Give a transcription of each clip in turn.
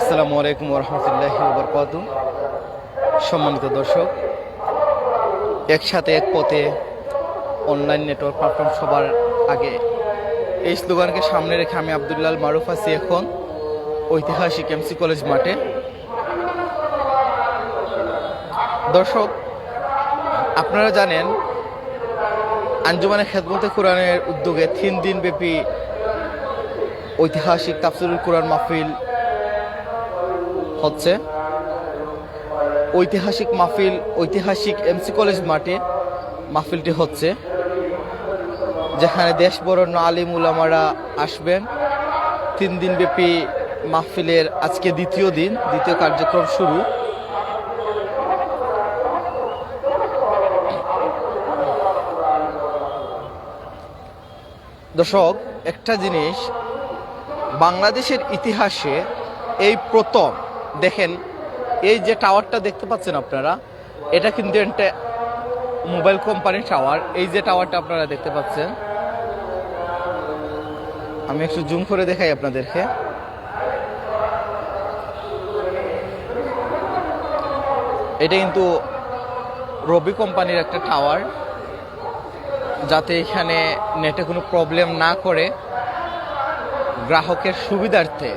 আসসালামু আলাইকুম রহমতুল্লাহ বরকাত সম্মানিত দর্শক, একসাথে এক পথে অনলাইন নেটওয়ার্ক প্ল্যাটফর্ম সবার আগে এই স্লোগানকে সামনে রেখে আমি আবদুল্লাল মারুফ আছি এখন ঐতিহাসিক এমসি কলেজ মাঠে। দর্শক, আপনারা জানেন আঞ্জুমানে খেদমতে কোরআনের উদ্যোগে তিন দিন ব্যাপী ঐতিহাসিক তাফসিরুল কোরআন মাহফিল হচ্ছে। ঐতিহাসিক মাহফিল, ঐতিহাসিক এমসি কলেজ মাঠে মাহফিলটি হচ্ছে, যেখানে দেশ বরণ্য আলিম উলামারা আসবেন। তিন দিন ব্যাপী মাহফিলের আজকে দ্বিতীয় দিন, দ্বিতীয় কার্যক্রম শুরু। দর্শক, একটা জিনিস বাংলাদেশের ইতিহাসে এই প্রথম, দেখেন, এই যে টাওয়ারটা দেখতে পাচ্ছেন আপনারা, এটা কিন্তু একটা মোবাইল কোম্পানির টাওয়ার। এই যে টাওয়ারটা আপনারা দেখতে পাচ্ছেন, আমি একটু জুম করে দেখাই আপনাদেরকে। এটা কিন্তু রবি কোম্পানির একটা টাওয়ার, যাতে এখানে নেটে কোনো প্রবলেম না করে। গ্রাহকের সুবিধার্থে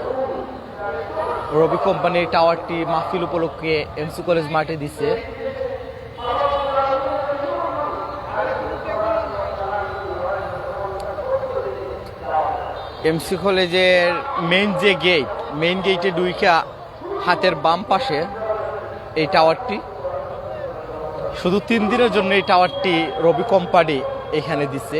রবি কোম্পানির টাওয়ারটি মাহফিল উপলক্ষে এমসি কলেজ মাঠে দিছে। এমসি কলেজের মেইন যে গেট মেইন গেটে ডুইকা হাতের বাম পাশে এই টাওয়ারটি। শুধু তিন দিনের জন্য এই টাওয়ারটি রবি কোম্পানি এখানে দিছে।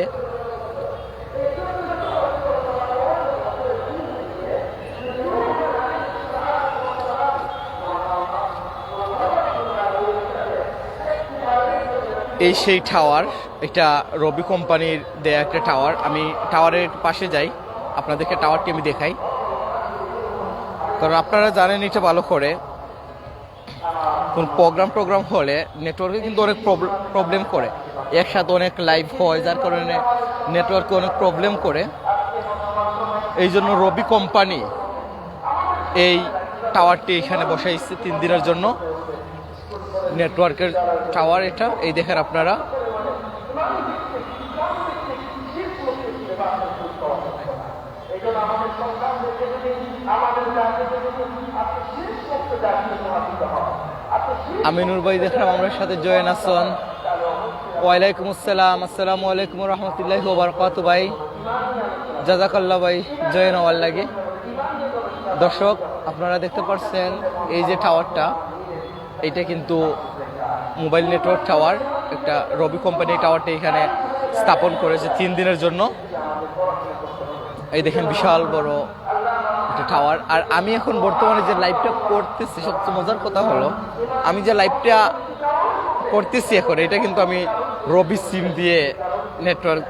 এই সেই টাওয়ার এটা রবি কোম্পানির দেয়া একটা টাওয়ার আমি টাওয়ারের পাশে যাই, আপনাদেরকে টাওয়ারটি আমি দেখাই। কারণ আপনারা জানেন এটা ভালো করে। কোন প্রোগ্রাম টোগ্রাম হলে নেটওয়ার্কে কিন্তু অনেক প্রবলেম করে। একসাথে অনেক লাইভ হয়, যার কারণে নেটওয়ার্কে অনেক প্রবলেম করে। এই জন্য রবি কোম্পানি এই টাওয়ারটি এখানে বসাইছে তিন দিনের জন্য। নেটওয়ার্কের টাওয়ার এটা, এই দেখেন আপনারা। আমিনুর ভাই দেখলাম আমার সাথে জয়েন আসন ওয়ালাইকুম আসসালাম, আসসালামু আলাইকুম রহমতুল্লাহ ওবরকাত ভাই। জাজাকাল্লা ভাই, জয়েন হওয়ার লাগে। দর্শক, আপনারা দেখতে পাচ্ছেন এই যে টাওয়ারটা। এটা কিন্তু মোবাইল নেটওয়ার্ক টাওয়ার, একটা রবি কোম্পানির টাওয়ারটা এখানে স্থাপন করেছে তিন দিনের জন্য। এই দেখেন বিশাল বড় একটা টাওয়ার। আর আমি এখন বর্তমানে যে লাইভটা করতেছি, সবচেয়ে মজার কথা হলো, আমি যে লাইভটা করতেছি এখন, এটা কিন্তু আমি রবি সিম দিয়ে নেটওয়ার্ক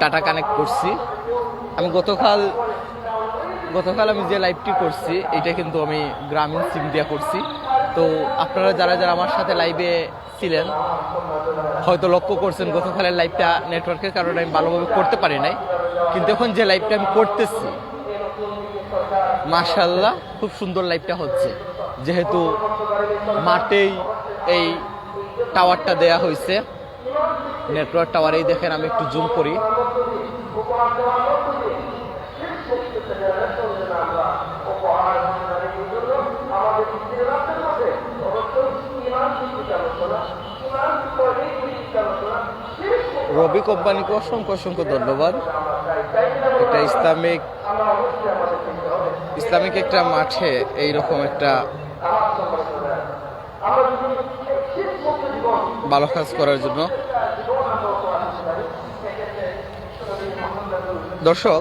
ডাটা কানেক্ট করছি। আমি গতকাল গতকাল আমি যে লাইভটি করছি, এটা কিন্তু আমি গ্রামীণ সিম দিয়ে করছি। তো আপনারা যারা যারা আমার সাথে লাইভে ছিলেন, হয়তো লক্ষ্য করছেন গতকালের লাইভটা নেটওয়ার্কের কারণে আমি ভালোভাবে করতে পারি নাই। কিন্তু এখন যে লাইভটা আমি করতেছি মাশাল্লাহ খুব সুন্দর লাইভটা হচ্ছে। যেহেতু মাঠেই এই টাওয়ারটা দেয়া হয়েছে নেটওয়ার্ক টাওয়ারেই দেখেন আমি একটু জুম করি। রবি কোম্পানিকে অসংখ্য অসংখ্য ধন্যবাদ। একটা ইসলামিক ইসলামিক একটা মাঠে এই রকম একটা ভালো কাজ করার জন্য। দর্শক,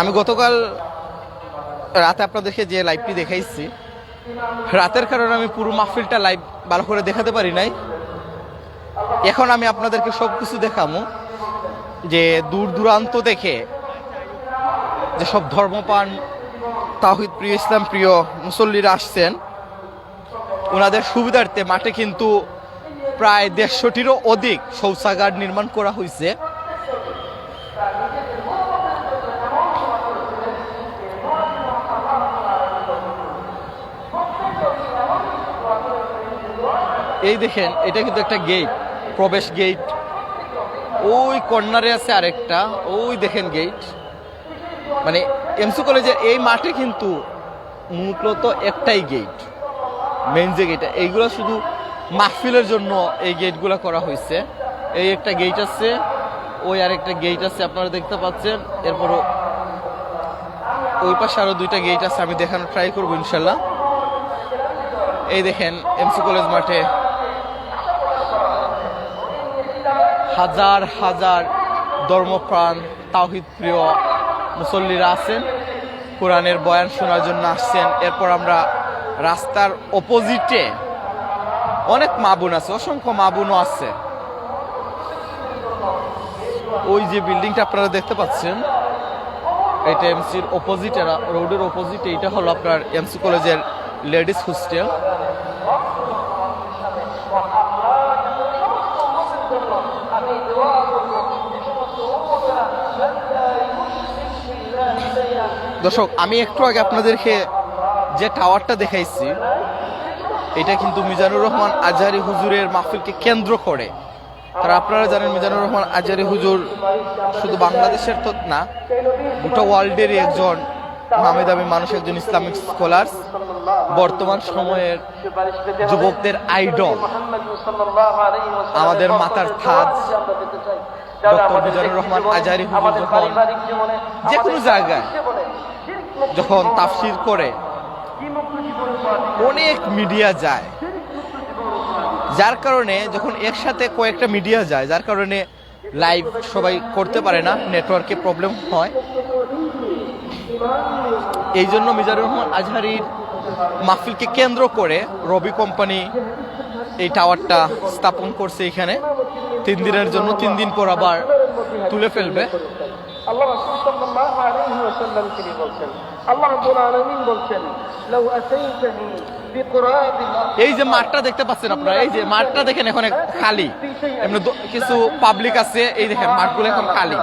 আমি গতকাল রাতে আপনাদেরকে যে লাইভটি দেখাইছি, রাতের কারণে আমি পুরো মাহফিলটা লাইভ ভালো করে দেখাতে পারি নাই। এখন আমি আপনাদেরকে সব কিছু দেখামো যে দূর দূরান্ত দেখে যে সব ধর্মপান তাহিদ প্রিয়, ইসলাম প্রিয় মুসল্লিরা আসছেন ওনাদের সুবিধার্থে মাঠে কিন্তু প্রায় দেড়শোটিরও অধিক শৌচাগার নির্মাণ করা হয়েছে এই দেখেন, এটা কিন্তু একটা গেট প্রবেশ গেট ওই কর্নারে আছে আরেকটা, ওই দেখেন গেট মানে এমসি কলেজের এই মাঠে কিন্তু মূলত একটাই গেট মেন যে গেট এইগুলো শুধু মাহফিলের জন্য এই গেটগুলো করা হয়েছে এই একটা গেট আছে, ওই আরেকটা গেট আছে, আপনারা দেখতে পাচ্ছেন। এরপরও ওই পাশে আরও দুইটা গেট আছে, আমি দেখানোর ট্রাই করব ইনশাল্লাহ। এই দেখেন এমসি কলেজ মাঠে হাজার হাজার ধর্মপ্রাণ তাওহিদ প্রিয় মুসল্লিরা আছেন। কোরআনের বয়ান শোনার জন্য আসছেন। এরপর আমরা রাস্তার অপোজিটে অনেক মাবুন আছে, অসংখ্য মাবুনও আছে। ওই যে বিল্ডিংটা আপনারা দেখতে পাচ্ছেন, এটা এমসির অপোজিটে রোডের অপোজিটে এটা হলো আপনার এমসি কলেজের লেডিস হোস্টেল। দর্শক, আমি একটু আগে আপনাদেরকে যে টাওয়ারটা দেখাইছি, এটা কিন্তু মিজানুর রহমান আজহারি হুজুরের মাহফিলকে কেন্দ্র করে। তারা আপনারা জানেন মিজানুর রহমান আজহারি হুজুর শুধু বাংলাদেশের তো না, গোটা ওয়ার্ল্ডেরই একজন, নামে দামি মানুষ, একজন ইসলামিক স্কলার বর্তমান সময়ের যুবকদের আইডল আমাদের মাতার থাজ, ডক্টর মিজানুর রহমান আজহারি হুজুর যে কোনো জায়গায় যখন তাফসির করে, অনেক মিডিয়া যায়। যার কারণে যখন একসাথে কয়েকটা মিডিয়া যায়, যার কারণে লাইভ সবাই করতে পারে না, নেটওয়ার্কে প্রবলেম হয়। এই জন্য মিজানুর রহমান আজহারির মাহফিলকে কেন্দ্র করে রবি কোম্পানি এই টাওয়ারটা স্থাপন করছে এখানে। তিন দিনের জন্য তিন দিন পর আবার তুলে ফেলবে। আল্লাহ রাসূল সাল্লাল্লাহু আলাইহি ওয়াসাল্লাম তিনি বলছেন আল্লাহ রাব্বুল আলামিন বলছেন লাউ আতাইতানি এই যে মাঠটা দেখতে পাচ্ছেন আপনারা এই যে মাঠটা দেখেন এখন খালি। এমনি কিছু পাবলিক আছে এই দেখেন মাঠগুলো এখন খালি।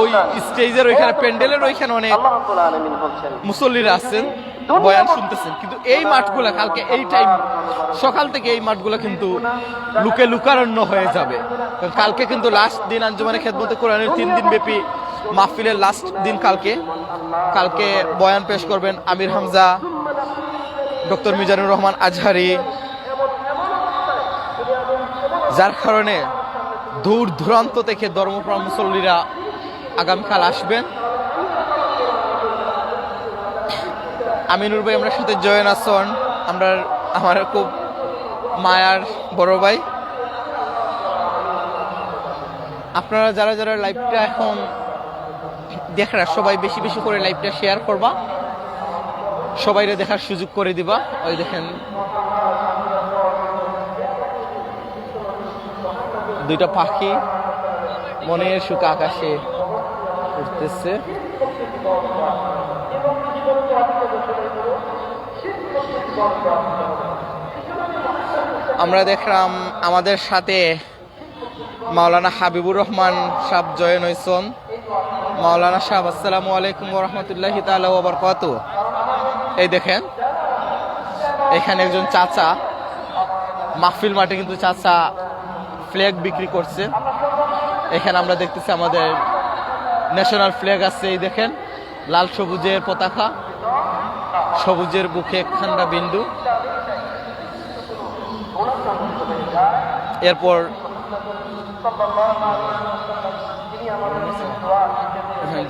ওই স্টেজের ওইখানে প্যান্ডেলের ওইখানে অনেক মুসল্লিরা আছেন বয়ান শুনতেছেন। কিন্তু এই মাঠগুলা কালকে এই টাইম সকাল থেকে এই মাঠগুলো কিন্তু লুকে লুকারণ্য হয়ে যাবে। কালকে কিন্তু লাস্ট দিন আঞ্জুমানে খেদমতে কোরআনের তিন দিন ব্যাপী মাহফিলের লাস্ট দিন কালকে। কালকে বয়ান পেশ করবেন আমির হামজা, ডক্টর মিজানুর রহমান আজহারি। যার কারণে দূর দূরান্ত থেকে ধর্মপ্রাণ মুসল্লিরা আগামীকাল আসবেন। আমিনুর ভাই, আমরা সাথে জয়েন আসন আমরা, আমার খুব মায়ার বড় ভাই। আপনারা যারা যারা লাইভটা এখন দেখরা সবাই বেশি বেশি করে লাইভটা শেয়ার করবা, সবাইরে দেখার সুযোগ করে দিবা। ওই দেখেন, দুইটা পাখি, মনের সুখ আকাশে উঠতেছে আমরা দেখলাম আমাদের সাথে মাওলানা হাবিবুর রহমান সাহ জয়েন হয়েছেন মাওলানা সাহেব, আসসালামু আলাইকুম রহমতুল্লাহ তাআলা ওয়া বারাকাতু এই দেখেন, এখানে একজন চাচা, মাহফিল মাঠে কিন্তু চাচা ফ্ল্যাগ বিক্রি করছে। এখানে আমরা দেখতেছি আমাদের ন্যাশনাল ফ্ল্যাগ আছে, এই দেখেন, লাল সবুজের পতাকা, সবুজের বুকে একখানা বিন্দু। এরপর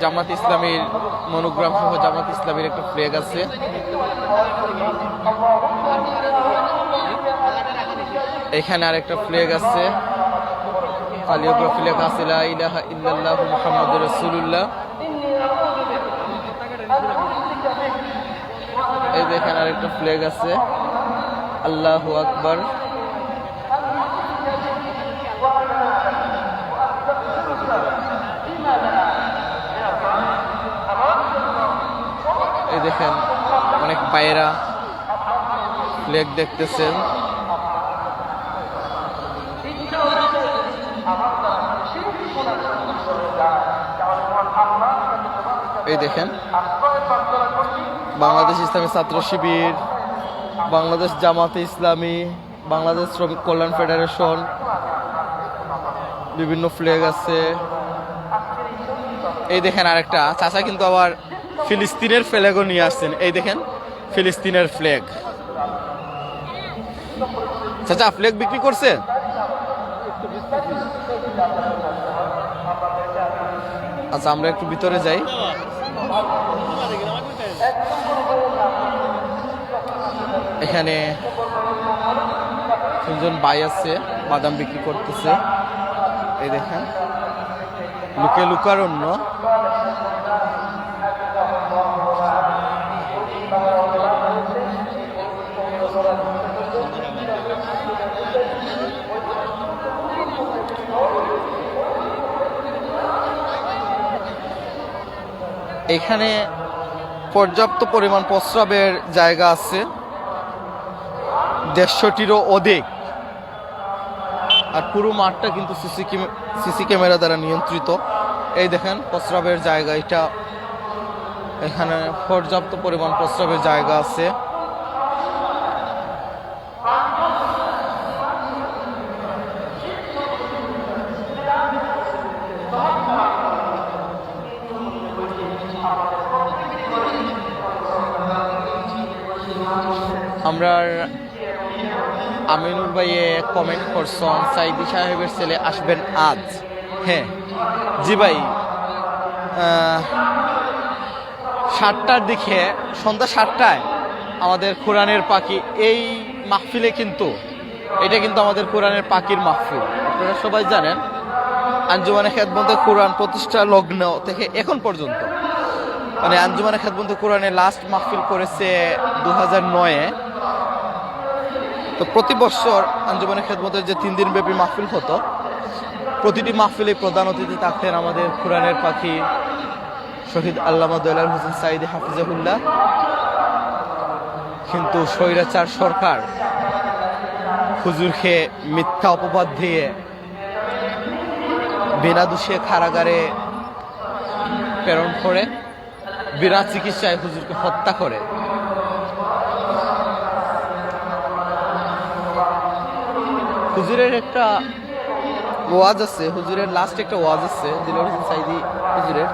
জামাত ইসলামীর মনোগ্রাম সহ জামাত ইসলামীর একটা ফ্ল্যাগ আছে। এখানে আরেকটা ফ্ল্যাগ আছে। কালিওগ্রাফি লেখা লা ইলাহা এই আরেকটা আছে, আল্লাহু আকবার এই দেখেন, অনেক পায়রা ফ্ল্যাগ দেখতেছেন এই দেখেন, বাংলাদেশ ইসলামী ছাত্র শিবির, বাংলাদেশ জামাতে ইসলামী, বাংলাদেশ শ্রমিক কল্যাণ ফেডারেশন, বিভিন্ন ফ্ল্যাগ আছে। এই দেখেন আরেকটা, চাচা কিন্তু আবার ফিলিস্তিনের ফ্ল্যাগও নিয়ে আসছেন। এই দেখেন, ফিলিস্তিনের ফ্ল্যাগ চাচা ফ্ল্যাগ বিক্রি করছে? আচ্ছা আমরা একটু ভিতরে যাই। এখানে তিনজন ভাই আছে, বাদাম বিক্রি করতেছে। এই দেখেন, লুকে লুকার এখানে পর্যাপ্ত পরিমাণ প্রস্রাবের জায়গা আছে। দেড়শোটিরও অধিক। আর পুরো মাঠটা কিন্তু সিসি সিসি ক্যামেরা দ্বারা নিয়ন্ত্রিত। এই দেখেন, প্রস্রাবের জায়গা। এটা এখানে পর্যাপ্ত পরিমাণ প্রস্রাবের জায়গা আছে। আমরা আমিনুর ভাইয়ে কমেন্ট করছেন সাইদি সাহেবের ছেলে আসবেন আজ। হ্যাঁ। জি ভাই সাতটার দিকে, সন্ধ্যা সাতটায় আমাদের কোরআনের পাখি, এই মাহফিলে কিন্তু, এটা কিন্তু আমাদের কোরআনের পাখির মাহফিল। আপনারা সবাই জানেন, আঞ্জুমানে খেদমতে কোরআন প্রতিষ্ঠা লগ্ন থেকে এখন পর্যন্ত। মানে আঞ্জুমানে খেদমতে কোরআনের লাস্ট মাহফিল করেছে দু হাজার নয়ে। তো প্রতি বছর আঞ্জুমানে খেদমতের যে তিন দিন ব্যাপী মাহফিল হতো, প্রতিটি মাহফিলে প্রধান অতিথি থাকতেন আমাদের কোরআনের পাখি শহীদ আল্লামা দয়াল হোসেন সাইদি হাফিজাহুল্লাহ। কিন্তু স্বৈরাচার সরকার হুজুরকে মিথ্যা অপবাদ দিয়ে বিনা দোষে কারাগারে প্রেরণ করে, বিনা চিকিৎসায় হুজুরকে হত্যা করে। হুজুরের একটা ওয়াজ আছে, হুজুরের লাস্ট একটা ওয়াজ আছে দিলর হোসেন সাইদি হুজুরের।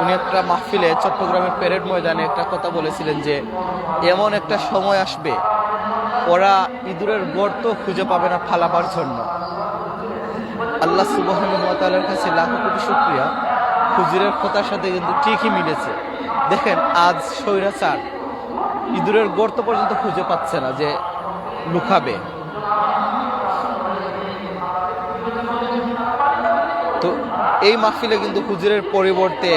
উনি একটা মাহফিলে, চট্টগ্রামের প্যারেড ময়দানে একটা কথা বলেছিলেন যে, এমন একটা সময় আসবে, ওরা ইঁদুরের গর্ত খুঁজে পাবে না ফালাবার জন্য। আল্লাহ সুবাহর কাছে লাখো কোটি শুক্রিয়া। হুজুরের কথার সাথে কিন্তু ঠিকই মিলেছে। দেখেন, আজ স্বৈরাচার ইঁদুরের গর্ত পর্যন্ত খুঁজে পাচ্ছে না যে লুকাবে তো এই মাহফিলে কিন্তু হুজুরের পরিবর্তে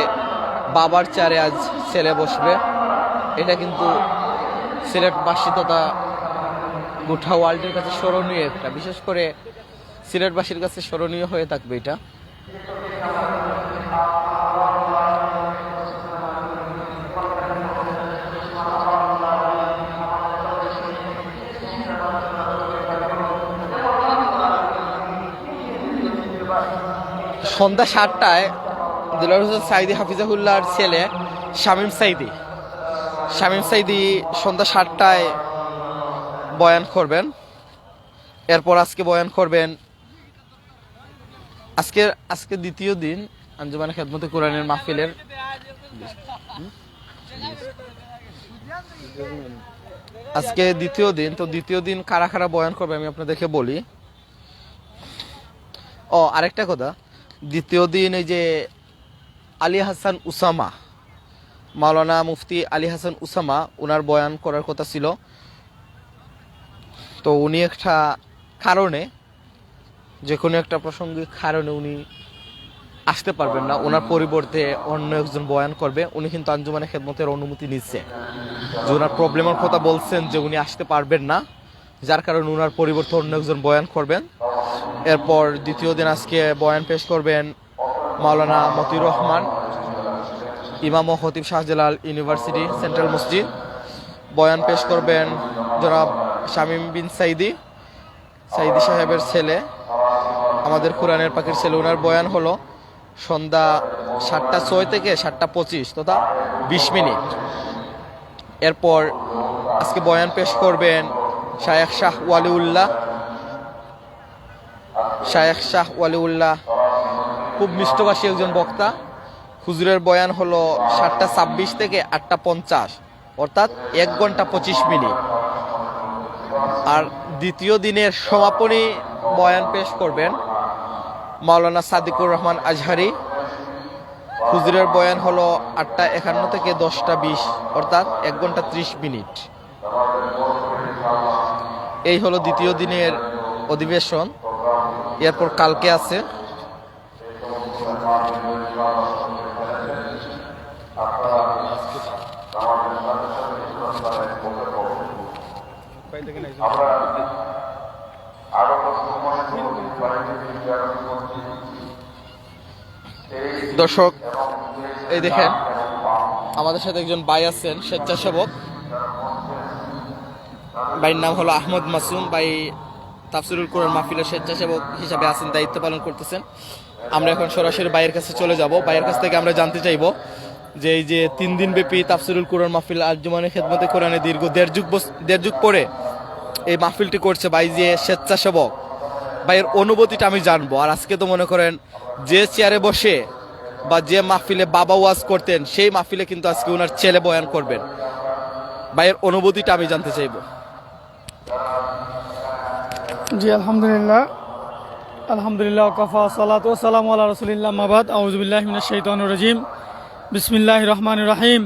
বাবার চারে আজ ছেলে বসবে। এটা কিন্তু সিলেটবাসী তথা গোঠা ওয়ার্ল্ডের কাছে স্মরণীয় একটা। বিশেষ করে সিলেটবাসীর কাছে স্মরণীয় হয়ে থাকবে এটা। সন্ধ্যা সাতটায় দিলার হোসেন সাইদি হাফিজাহুল্লাহর ছেলে শামীম সাইদি শামীম সাইদি সন্ধ্যা সাতটায় বয়ান করবেন। এরপর আজকে বয়ান করবেন। আজকে আজকে দ্বিতীয় দিন আঞ্জুমান খেদমতে কোরআনের মাহফিলের আজকে দ্বিতীয় দিন, তো দ্বিতীয় দিন কারা কারা বয়ান করবে আমি আপনাদেরকে বলি। ও, আরেকটা কথা। দ্বিতীয় দিন এই যে আলী হাসান উসামা, মাওলানা মুফতি আলী হাসান উসামা ওনার বয়ান করার কথা ছিল। তো উনি একটা কারণে, যে কোনো একটা প্রাসঙ্গিক কারণে উনি আসতে পারবেন না। ওনার পরিবর্তে অন্য একজন বয়ান করবে। উনি কিন্তু আঞ্জুমানে খেদমতের অনুমতি নিচ্ছে। যে ওনার প্রবলেমের কথা বলছেন যে উনি আসতে পারবেন না। যার কারণে ওনার পরিবর্তে অন্য একজন বয়ান করবেন। এরপর দ্বিতীয় দিন আজকে বয়ান পেশ করবেন মাওলানা মতিউর রহমান, ইমাম ও খতিব শাহজালাল ইউনিভার্সিটি, সেন্ট্রাল মসজিদ। বয়ান পেশ করবেন জনাব শামীম বিন সাইদি সাইদি সাহেবের ছেলে। আমাদের কোরআনের পাখির ছেলে ওনার বয়ান হলো সন্ধ্যা সাতটা ছয় থেকে সাতটা পঁচিশ তথা বিশ মিনিট। এরপর আজকে বয়ান পেশ করবেন শায়েখ শাহ ওয়ালিউল্লাহ। শায়েখ শাহ ওয়ালিউল্লাহ, খুব মিষ্টভাষী একজন বক্তা। হুজুরের বয়ান হলো সাতটা ছাব্বিশ থেকে আটটা পঞ্চাশ, অর্থাৎ এক ঘণ্টা পঁচিশ মিনিট। আর দ্বিতীয় দিনের সমাপনী বয়ান পেশ করবেন মাওলানা সাদিকুর রহমান আজহারি। হুজুরের বয়ান হলো আটটা একান্ন থেকে দশটা বিশ, অর্থাৎ এক ঘণ্টা ত্রিশ মিনিট। এই হলো দ্বিতীয় দিনের অধিবেশন। এরপর কালকে আছে। দর্শক, এই দেখেন, আমাদের সাথে একজন ভাই আছেন, স্বেচ্ছাসেবক। ভাইয়ের নাম হলো আহমদ মাসুম। ভাই তাফসিরুল কোরআন মাহফিলের স্বেচ্ছাসেবক হিসাবে আছেন, দায়িত্ব পালন করতেছেন। আমরা এখন সরাসরি ভাইয়ের কাছে চলে যাব। ভাইয়ের কাছ থেকে আমরা জানতে চাইব যে এই যে তিন দিন ব্যাপী তাফসিরুল কোরআন মাহফিল আঞ্জুমানের খেদমতে কোরআনে দীর্ঘ দেড় যুগ দেড় যুগ পরে এই মাহফিলটি করছে ভাই যে স্বেচ্ছাসেবক। ভাইয়ের অনুভূতিটা আমি জানব। আর আজকে তো মনে করেন যে চেয়ারে বসে বা যে মাহফিলে বাবা ওয়াজ করতেন, সেই মাহফিলে কিন্তু আজকে ওনার ছেলে বয়ান করবেন। ভাইয়ের অনুভূতিটা আমি জানতে চাইব। জি, আলহামদুলিল্লাহ। আলহামদুলিল্লাহ কফা সালাত ও সালাম আল্লাহ রসুলিল্লাহ মাবাদ আউজবিল্লাহ শৈতান রাজিম। বিসমিল্লাহ রহমান রাহিম।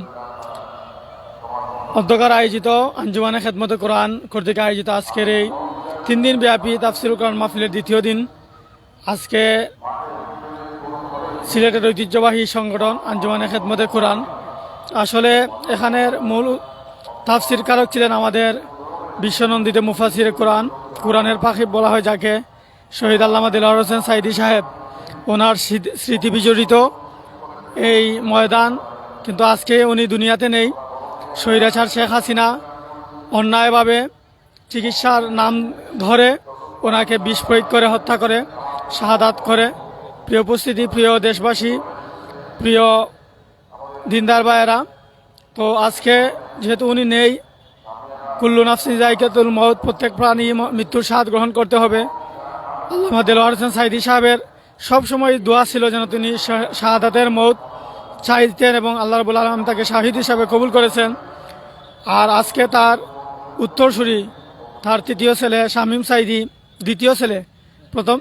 অধ্যকার আয়োজিত আঞ্জুমানে খেদমত কোরআন কর্তৃক আয়োজিত আজকের এই তিন দিন ব্যাপী তাফসির কোরআন মাহফিলের দ্বিতীয় দিন। আজকে সিলেটের ঐতিহ্যবাহী সংগঠন আঞ্জুমানে খেদমতে কোরআন। আসলে এখানের মূল তাফসির কারক ছিলেন আমাদের বিশ্বনন্দিত মুফাসির কোরআন, কোরআনের পাখি বলা হয় যাকে শহীদ আল্লামা দিলওয়ার হোসেন সাইদি সাহেব ওনার স্মৃতি- স্মৃতি বিজড়িত এই ময়দান। কিন্তু আজকে উনি দুনিয়াতে নেই। স্বৈরাচার শেখ হাসিনা অন্যায়ভাবে চিকিৎসার নাম ধরে ওনাকে বিষ প্রয়োগ করে, হত্যা করে, শাহাদাত করে। প্রিয় উপস্থিতি, প্রিয় দেশবাসী, প্রিয় দিনদার ভাইয়েরা, তো আজকে যেহেতু উনি নেই কুল্লু নাফসিন জাইকাতুল মত প্রত্যেক প্রাণী মৃত্যুর স্বাদ গ্রহণ করতে হবে। আল্লামা দেলোয়ার হোসেন সাইদি সাহেবের সবসময় দোয়া ছিল যেন তিনি শাহাদাতের মৌত চাইতেন এবং আল্লাহ রবুল আলম তাকে শাহিদ হিসাবে কবুল করেছেন। আর আজকে তার উত্তরসূরি, তার তৃতীয় ছেলে শামীম সাইদি দ্বিতীয় ছেলে, প্রথম,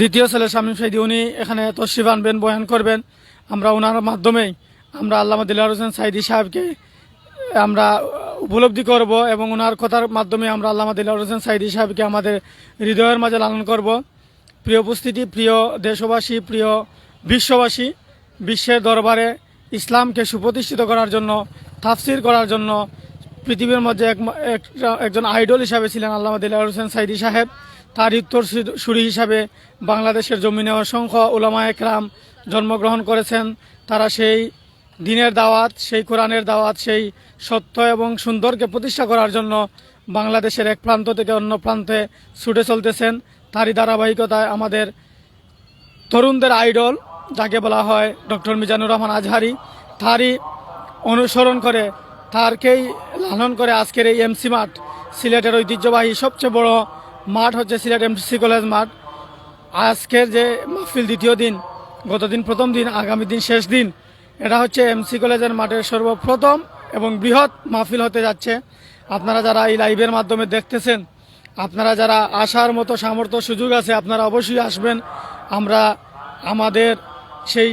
দ্বিতীয় ছেলে শামীম সাইদি উনি এখানে তশরিফ আনবেন, বয়ান করবেন। আমরা ওনার মাধ্যমেই আমরা আল্লাহ দিলার হোসেন সাইদি সাহেবকে আমরা উপলব্ধি করব এবং ওনার কথার মাধ্যমে আমরা আল্লাহ দিলার হোসেন সাইদি সাহেবকে আমাদের হৃদয়ের মাঝে লালন করব। প্রিয় উপস্থিতি, প্রিয় দেশবাসী, প্রিয় বিশ্ববাসী, বিশ্বের দরবারে ইসলামকে সুপ্রতিষ্ঠিত করার জন্য, তাফসির করার জন্য পৃথিবীর মধ্যে এক একজন আইডল হিসাবে ছিলেন আল্লামা দিলার হোসেন সাইদি সাহেব। তার উত্তর সুরি হিসাবে বাংলাদেশের জমিনে অসংখ্য উলামা একরাম জন্মগ্রহণ করেছেন। তারা সেই দিনের দাওয়াত, সেই কোরআনের দাওয়াত, সেই সত্য এবং সুন্দরকে প্রতিষ্ঠা করার জন্য বাংলাদেশের এক প্রান্ত থেকে অন্য প্রান্তে ছুটে চলতেছেন। তারই ধারাবাহিকতায় আমাদের তরুণদের আইডল, যাকে বলা হয় ডক্টর মিজানুর রহমান আজহারি, তারই অনুসরণ করে, তারকেই লালন করে আজকের এই এমসি মাঠ। সিলেটের ঐতিহ্যবাহী সবচেয়ে বড় মাঠ হচ্ছে সিলেট এমসি কলেজ মাঠ। আজকের যে মাহফিল দ্বিতীয় দিন, গতদিন প্রথম দিন, আগামী দিন শেষ দিন এটা হচ্ছে এমসি কলেজের মাঠের সর্বপ্রথম এবং বৃহৎ মাহফিল হতে যাচ্ছে। আপনারা যারা এই লাইভের মাধ্যমে দেখতেছেন আপনারা যারা আসার মতো সামর্থ্য সুযোগ আছে আপনারা অবশ্যই আসবেন। আমরা আমাদের সেই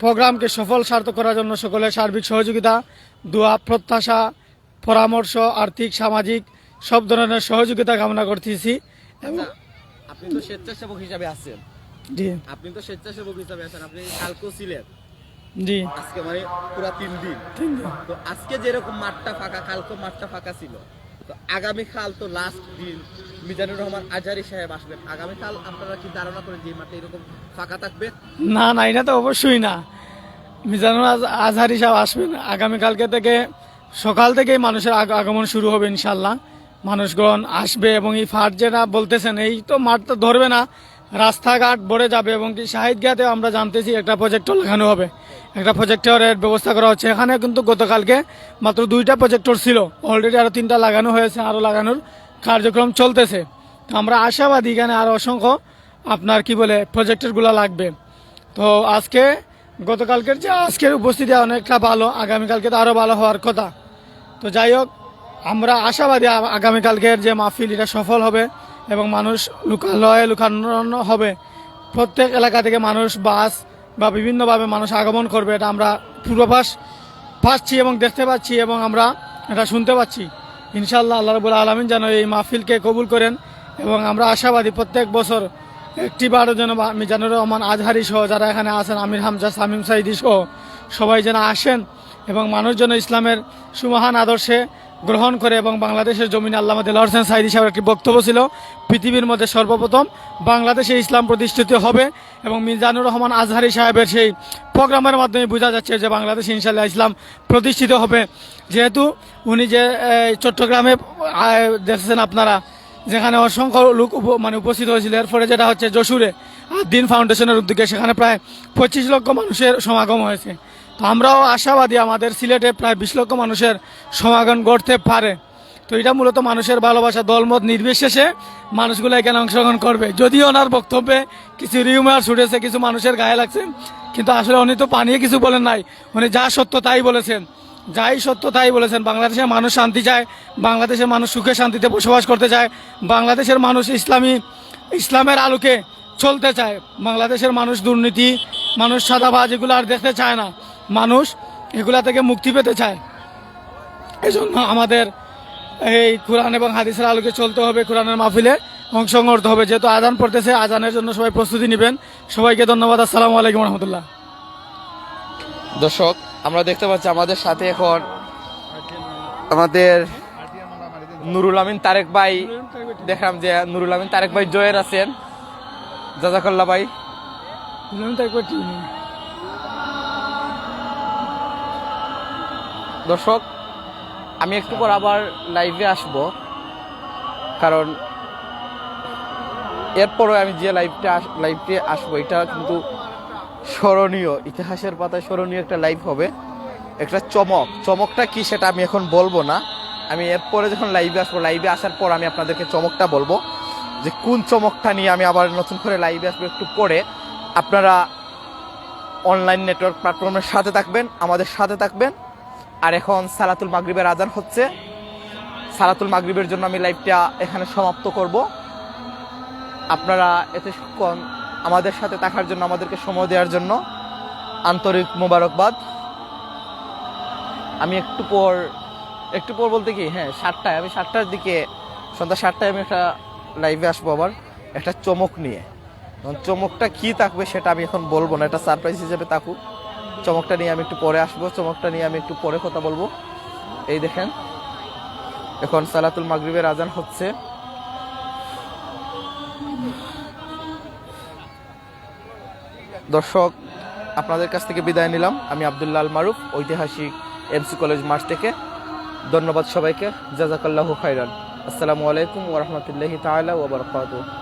প্রোগ্রামকে সফল সার্থক করার জন্য সকলের সার্বিক সহযোগিতা দোয়া প্রত্যাশা পরামর্শ আর্থিক সামাজিক সব ধরনের সহযোগিতা কামনা করতেছি। এবং আপনি তো স্বেচ্ছাসেবক হিসাবে আছেন। জি। আপনি তো স্বেচ্ছাসেবক হিসাবে আছেন আপনি কালকেও ছিলেন। জি। আজকে মানে পুরো তিন দিন। তো আজকে যেরকম মাঠটা ফাঁকা কালকে মাঠটা ফাঁকা ছিল তো আগামীকাল তো লাস্ট দিন মিজানুর রহমান আজারি সাহেব আসবেন। আগামীকাল আপনারা কি ধারণা করেন যে মাঠটা এরকম ফাঁকা থাকবে? না না এটা তো অবশ্যই না। মিজানুর আজহারি সাহেব আসবেন। আগামীকালকে থেকে সকাল থেকেই মানুষের আগ- আগমন শুরু হবে ইনশাল্লাহ মানুষগণ আসবে এবং এই ফাট যেটা বলতেছেন এই তো মাঠ তো ধরবে না। রাস্তাঘাট ভরে যাবে এবং কি শাহিদ গিয়াতেও আমরা জানতেছি একটা প্রজেক্টর লাগানো হবে। একটা প্রজেক্টরের ব্যবস্থা করা হচ্ছে। এখানে কিন্তু গতকালকে মাত্র দুইটা প্রজেক্টর ছিল। অলরেডি আরও তিনটা লাগানো হয়েছে আরও লাগানোর কার্যক্রম চলতেছে। তো আমরা আশাবাদী, এখানে আরও অসংখ্য আপনার কি বলে প্রজেক্টরগুলো লাগবে। তো আজকে, গতকালকের যে আজকের উপস্থিতি অনেকটা ভালো, আগামীকালকে তো আরও ভালো হওয়ার কথা। তো যাই হোক, আমরা আশাবাদী, আগামীকালকের যে মাহফিল, এটা সফল হবে। এবং মানুষ লোকালয়ে লুকানো হবে। প্রত্যেক এলাকা থেকে মানুষ বাস বা বিভিন্নভাবে মানুষ আগমন করবে, এটা আমরা পূর্বাভাস পাচ্ছি এবং দেখতে পাচ্ছি এবং আমরা এটা শুনতে পাচ্ছি। ইনশাল্লাহ আল্লাহ রবুল আলমিন যেন এই মাহফিলকে কবুল করেন এবং আমরা আশাবাদী প্রত্যেক বছর একটি বারো যেন মিজানুর রহমান আজহারি সহ যারা এখানে আছেন, আমির হামজা, সামিম সাইদি সহ সবাই যেন আসেন এবং মানুষ যেন ইসলামের সুমহান আদর্শে গ্রহণ করে এবং বাংলাদেশের জমিনে আল্লাহ দিল্লা হোসেন সাইদি সাহেবের একটি বক্তব্য ছিল, পৃথিবীর মধ্যে সর্বপ্রথম বাংলাদেশে ইসলাম প্রতিষ্ঠিত হবে এবং মিজানুর রহমান আজহারি সাহেবের সেই প্রোগ্রামের মাধ্যমে বোঝা যাচ্ছে যে বাংলাদেশে ইনশাল্লাহ ইসলাম প্রতিষ্ঠিত হবে। যেহেতু উনি যে চট্টগ্রামে দেখেছেন আপনারা, যেখানে অসংখ্য লোক মানে উপস্থিত হয়েছিল। এরপরে যেটা হচ্ছে যশোরে, দিন ফাউন্ডেশনের উদ্যোগে সেখানে প্রায় পঁচিশ লক্ষ মানুষের সমাগম হয়েছে। আমরাও আশাবাদী, আমাদের সিলেটে প্রায় বিশ লক্ষ মানুষের সমাগম ঘটতে পারে। তো এটা মূলত মানুষের ভালোবাসা, দলমত নির্বিশেষে মানুষগুলো এখানে অংশগ্রহণ করবে। যদিও ওনার বক্তব্যে কিছু রিউমার ছুটেছে, কিছু মানুষের গায়ে লাগছে, কিন্তু আসলে উনি তো পানিয়ে কিছু বলেন নাই। উনি যা সত্য তাই বলেছেন। যাই সত্য তাই বলেছেন, বাংলাদেশের মানুষ শান্তি চায়, বাংলাদেশের মানুষ সুখে শান্তিতে বসবাস করতে চায়, বাংলাদেশের মানুষ ইসলামী, ইসলামের আলোকে চলতে চায়। বাংলাদেশের মানুষ দুর্নীতি, মানুষ সাদাবাজ, এগুলো আর দেখতে চায় না। মানুষ এগুলা থেকে মুক্তি পেতে চায়। এজন্য আমাদের এই কোরআন এবং হাদিসের আলোকে চলতে হবে কোরআনের মাহফিলে অংশগ্রহণ করতে হবে। যেহেতু আজান পড়তেছে আজানের জন্য সবাই প্রস্তুতি নেবেন। সবাইকে ধন্যবাদ আসসালামু আলাইকুম রহমতুল্লাহ দর্শক আমরা দেখতে পাচ্ছি আমাদের সাথে এখন আমাদের নুরুল আমিন তারেক ভাই। দেখলাম যে নুরুল আমিন তারেক ভাই জয়ের আছেন। জাজাকাল্লা ভাই। দর্শক, আমি একটু পর আবার লাইভে আসব। কারণ এরপরে আমি যে লাইভটা লাইভে আসব, এটা কিন্তু স্মরণীয়, ইতিহাসের পাতায় স্মরণীয় একটা লাইভ হবে। একটা চমক। চমকটা কি সেটা আমি এখন বলব না। আমি এরপরে যখন লাইভে আসব লাইভে আসার পর আমি আপনাদেরকে চমকটা বলব। যে কোন চমকটা নিয়ে আমি আবার নতুন করে লাইভে আসব একটু পরে, আপনারা অনলাইন নেটওয়ার্ক প্ল্যাটফর্মের সাথে থাকবেন, আমাদের সাথে থাকবেন। আর এখন সালাতুল মাগরিবের আজান হচ্ছে। সালাতুল মাগরিবের জন্য আমি লাইভটা এখানে সমাপ্ত করব। আপনারা এতে এতক্ষণ আমাদের সাথে থাকার জন্য, আমাদেরকে সময় দেওয়ার জন্য আন্তরিক মোবারকবাদ। আমি একটু পর একটু পর বলতে কি হ্যাঁ সাতটায়, আমি সাতটার দিকে, সন্ধ্যা সাতটায় আমি একটা লাইভে আসব আবার, একটা চমক নিয়ে। চমকটা কি থাকবে সেটা আমি এখন বলব না, এটা সারপ্রাইজ হিসেবে থাকুক। চমকটা নিয়ে আমি একটু পরে আসব, চমকটা নিয়ে আমি একটু পরে কথা বলব। এই দেখেন, এখন সালাতুল মাগরিবের আজান হচ্ছে। দর্শক, আপনাদের কাছ থেকে বিদায় নিলাম। আমি আবদুল্লাহ আল মারুফ ঐতিহাসিক এমসি কলেজ মাঠ থেকে। ধন্যবাদ সবাইকে। জাজাকাল্লাহু খাইরান আসসালামু আলাইকুম ওরহমতুল্লাহি তাআলা ওয়া বারাকাতুহু।